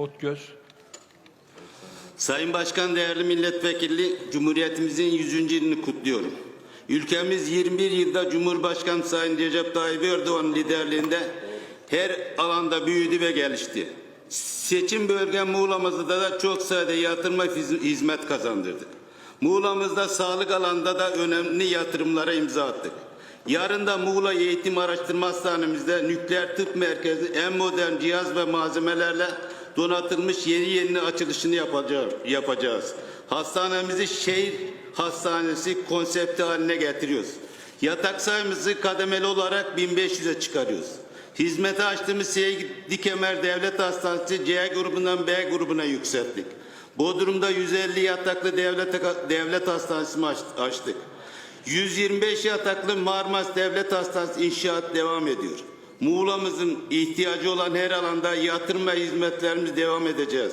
Otgöz. Sayın Başkan, değerli milletvekili, Cumhuriyetimizin 100. yılını kutluyorum. Ülkemiz 21 yılda Cumhurbaşkanı Sayın Recep Tayyip Erdoğan liderliğinde her alanda büyüdü ve gelişti. Seçim bölgem Muğla'mızda da çok sayıda yatırıma hiz- hizmet kazandırdık. Muğla'mızda sağlık alanında da önemli yatırımlara imza attık. Yarın da Muğla Eğitim Araştırma Hastanemizde nükleer tıp merkezi en modern cihaz ve malzemelerle donatılmış yeni yeni açılışını yapacağız. Hastanemizi şehir hastanesi konsepti haline getiriyoruz. Yatak sayımızı kademeli olarak 1500'e çıkarıyoruz. Hizmete açtığımız Seyit Kemer Devlet Hastanesi C grubundan B grubuna yükselttik. Bodrum'da 150 yataklı devlet, devlet hastanesi aç- açtık. 125 yataklı Marmaris Devlet Hastanesi inşaat devam ediyor. Muğla'mızın ihtiyacı olan her alanda yatırım ve hizmetlerimiz devam edeceğiz.